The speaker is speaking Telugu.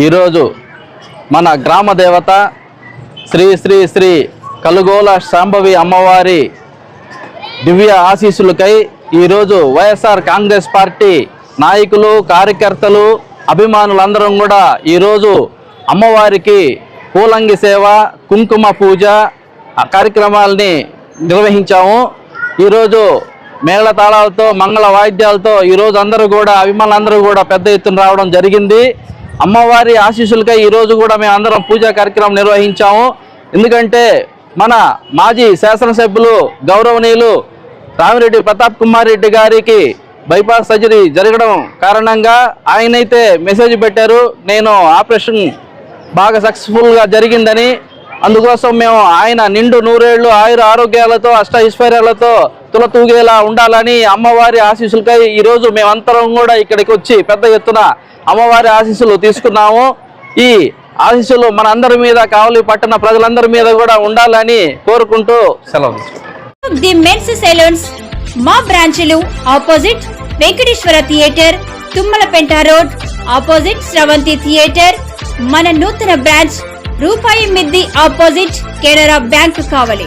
ఈరోజు మన గ్రామ దేవత శ్రీ శ్రీ శ్రీ కలుగోల శాంభవి అమ్మవారి దివ్య ఆశీస్సులకై ఈరోజు వైఎస్ఆర్ కాంగ్రెస్ పార్టీ నాయకులు కార్యకర్తలు అభిమానులందరం కూడా ఈరోజు అమ్మవారికి పూలంగి సేవ కుంకుమ పూజ ఆ కార్యక్రమాలని నిర్వహించాము. ఈరోజు మేళతాళాలతో మంగళ వాయిద్యాలతో ఈరోజు అందరూ కూడా అభిమానులందరూ కూడా పెద్ద ఎత్తున రావడం జరిగింది. అమ్మవారి ఆశీస్సులకై ఈరోజు కూడా మేము అందరం పూజా కార్యక్రమం నిర్వహించాము. ఎందుకంటే మన మాజీ శాసనసభ్యులు గౌరవనీయులు రామిరెడ్డి ప్రతాప్ కుమార్ రెడ్డి గారికి బైపాస్ సర్జరీ జరగడం కారణంగా ఆయనైతే మెసేజ్ పెట్టారు నేను ఆపరేషన్ బాగా సక్సెస్ఫుల్గా జరిగిందని. అందుకోసం మేము ఆయన నిండు నూరేళ్ళు ఆయుర ఆరోగ్యాలతో అష్ట ఐశ్వర్యాలతో తులతూగేలా ఉండాలని అమ్మవారి ఆశీస్సులకై ఈరోజు మేమంతరం కూడా ఇక్కడికి వచ్చి పెద్ద ఎత్తున అమ్మవారి ఆశీస్సులు తీసుకున్నాము. ఈ ఆశీస్సులు మన అందరి మీద కావలి పట్టణ ప్రజలందరి మీద కూడా ఉండాలని కోరుకుంటూ సెలవు ది మెన్స్ సెలూన్స్ మా బ్రాంచ్లు opposite Venkateswara theatre Tummalapenta road opposite Sravanthi theatre మన నూతన బ్రాంచ్ రూపాయి మిద్ది ఆపోజిట్ కెనరా బ్యాంక్ కావలి.